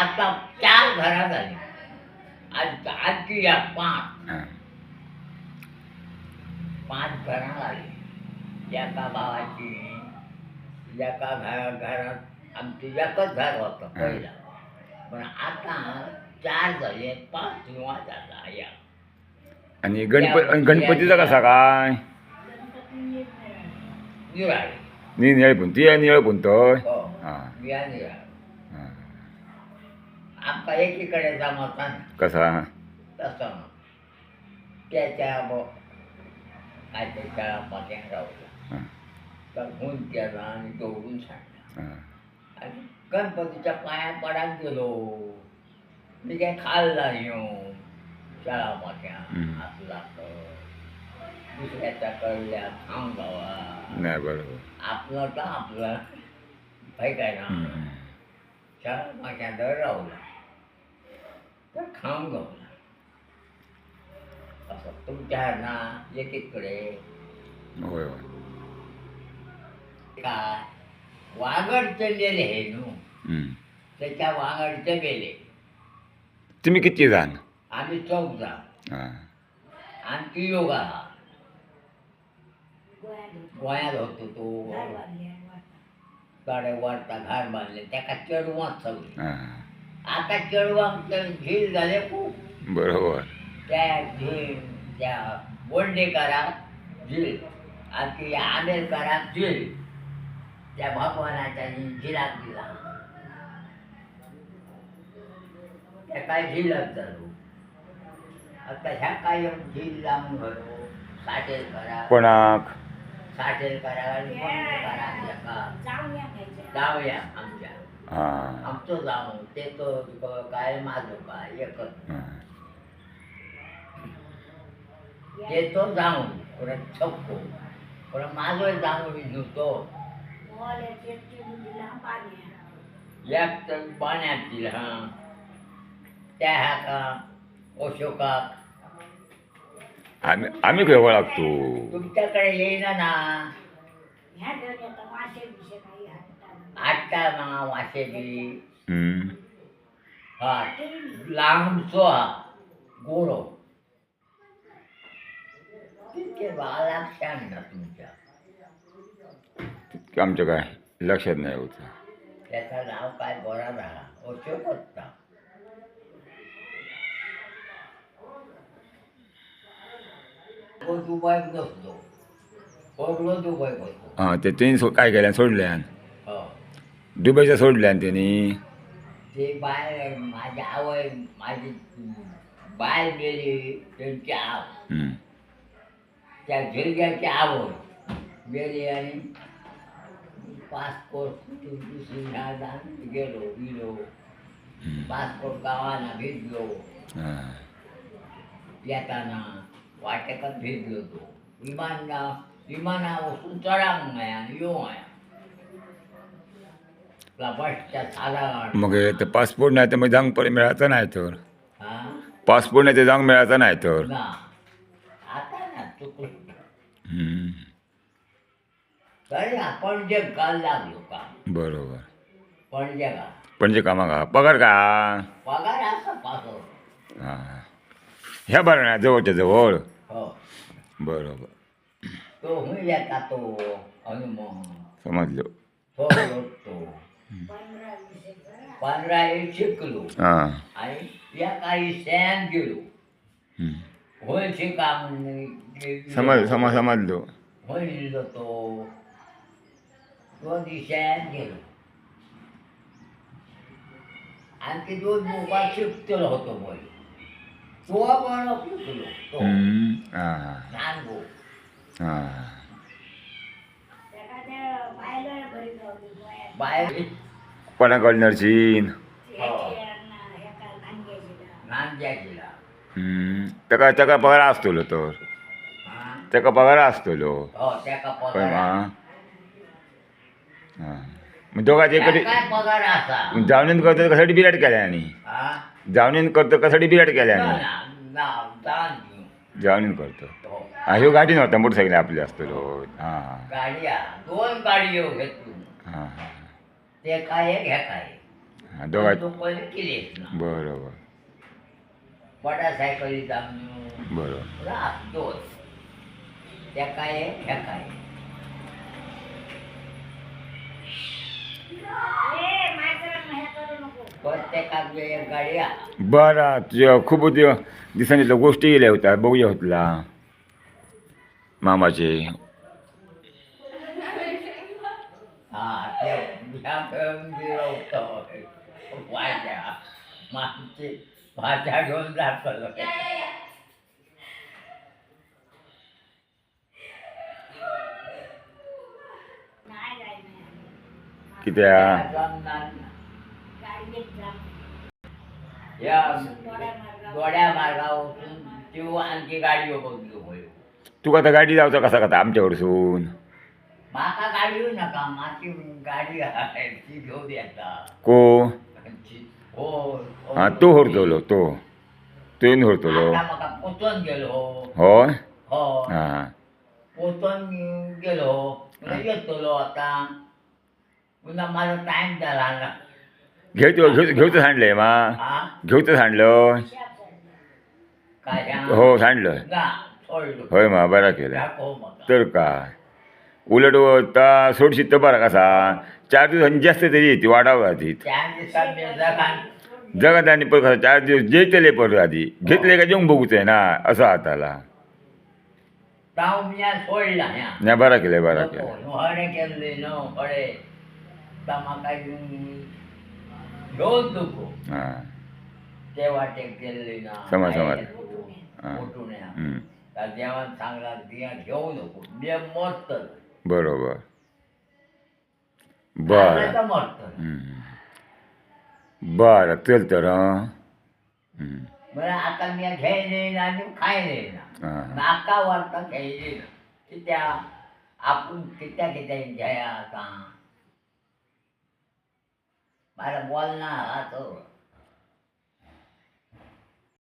आता चार घरात झाली. आज आजची या पाच. हां. पाच घरात आली. एका भावाची एका घरा घरात आमची एकच घर होतं पहिला. पण आता चार झाले पाच किंवा झाला या. आणि गणपती आणि गणपतीचा कसा काय? निराळे. नी निळ पण ती निळ पुंतोय हो. हां. या निराळे. आमका एकीकडे जमत ना कसा? तसं त्याच्या काय ते त्याला पाट्या राहूला हां. तर होऊन त्याला आणि दौडून सांगला आणि गणपतीच्या पाया पडाक गेलो. मी काय खाल्ला येऊन शाळा हम्म. आपला तर दुसऱ्याच्या कळल्या थांबावा नाही बरोबर. आपलं तर आपलं. काय काय ना. शाळा मोठ्या दर राहला तर खाऊन गवला असं तुमच्या ना एकीकडे होय होय. काय? वागडचे गेले हे नू? हम्म. त्याच्या वांगडचे गेले तुम्ही किती जाण? आम्ही चौक जा हां. आणि ती योगा. गोयात होतो तो. साडे वाजता घर बांधले. त्याका चढवाच सगळे हां. आता चढवांक झील झाले खूप. बरोबर. त्या झील त्या बोंडेकरात झील आणि ती आंबेडकरात झील त्या भगवानाच्या झिलाक दिला त्या काय झिलच चालू आता ह्या काय झील लावून घरो साठेल करा कोणाक? साठेल करा आणि एका. जाऊया हां. आमचं जाऊ ते तो तुका काय माझं काय एकच हां. ते तो जाऊन परत छप्पो परत माझं जाऊन धुतो एक तर पाण्यात दिला हा. त्या हाका अशोकाक आम्ही आम्ही खंय वळखतो तुमच्याकडे येईना ना. आठटा ना वाशेबी हम्म. हा लांबचो हा गोरो तितके बाळाक छान ना तुमच्या तितकं आमच्या काय लक्षात नाही होतं त्याचं नाव काय बरा झाला अशोक होता तो दुबईत बसतो पगलो दुबई बसतो हां ते त्यांनी सो काय केल्यान सोडल्यान दुबईच्या सोडल्यान त्यांनी ते बाय माझी आवय माझी बाय गेली त्यांची आव हम्म. त्या झिरग्याची आवड गेली आणि पासपोर्ट दुसरी राजधानी गेलो गेलो. पासपोर्ट गावाला भेटलो हां. येताना वाटेकात भेटलो तो विमाना वसून चढांग नाही आणि येऊ आहे मग ते पासपोर्ट नाही तर मग जांग परत मिळायचं नाही तर. पासपोर्ट नाही तर जांग मिळायचं नाही तर. बरोबर. पण जे कामा का? पगार का हां. ह्या बरं ना जवळच्या जवळ. हो. बरोबर. समजलो. पंधरा एक शिकलो। हां आणि या काही सॅन गेलो. हम्म. होयचे काम समज समज समजलो. होईल तो दोन दिवसात गेलो. आणखी दोन मोबाईल शिकतलो होतो मोबाईल तो पण शिकलो तो. हम्म. हां नानगो. हां बाहेर कोणाकडं नर्सीन नांद्या गेला हम्म. ताका ताका पगार आसतलो तर. हा. ताका पगार आसतलो हो पण पगार. हां हां. मग दोघांचे कधी काय पगार असा? जावणीन करतो कसाठी बिराट केल्या आणि हा. जावणीन करतो कसाठी बिराट केल्या ना, आणि ना. जावणीन करतो. हो. हा ह्यो गाडी नव्हता मोटरसायकल आपली असतलो. हां. गाड्या दोन गाडयो घेतलो हां हां. ते काय एक ह्या काय हा, दोघां तू पहिले केलीस ना. बरोबर. बरोबर. राहतोच त्या काय ह्या काय प्रत्येकात एक गाडी आहे. बरं तुझ्या खूप दिव दिवसांनी गोष्टी गेल्या होत्या बघूया होतला. मामाचे हा ते खेळून गेलो होतो वाजा मागची भाषा घेऊन दाखवलं कित्या? या गोड्या मार्गावरून ती आणखी गाडी बघली होय तुका आता गाडी जावचा कसा कसा? आमच्या माका गाडी येऊ नका माझी गाडी आहे ती घेऊन येता को? हो हो. हा तो होरतलो तो. तुवेन होरतलो आता म्हाका पोचून गेलो. होय? हो. हा. पोचून गेलो. येतलो आता. पुन्हा माझा टाइम झाला ना घेतो घेऊ घेऊचं सांडलंय मा. घेऊचं सांडलं. काय? हा? सांडलं. ना सोडलो. होय मा बरा केलं. तर काय? उलट ता सोडशी तर बरा कसा. चार दिवसांनी जास्त तरी येते वाढावं जगान जगात आणि पण कसं चार दिवस जेतले परत आधी. घेतले का जेवून बघूच आहे ना असं हाताला. नाही बरा केलं बरा केलं केले हां. केले समज. हा. देवान सांगला घेऊ नको. मी मरत बरोबर बरं मरत हम्म. बरं चल तर हं हम्म. मला आता मी घ्यायले ना आणि खायले ना हां नाका वारता घ्यायले ना कित्या आपण कित्या कित्या घ्या आता मला बोलणार हा तो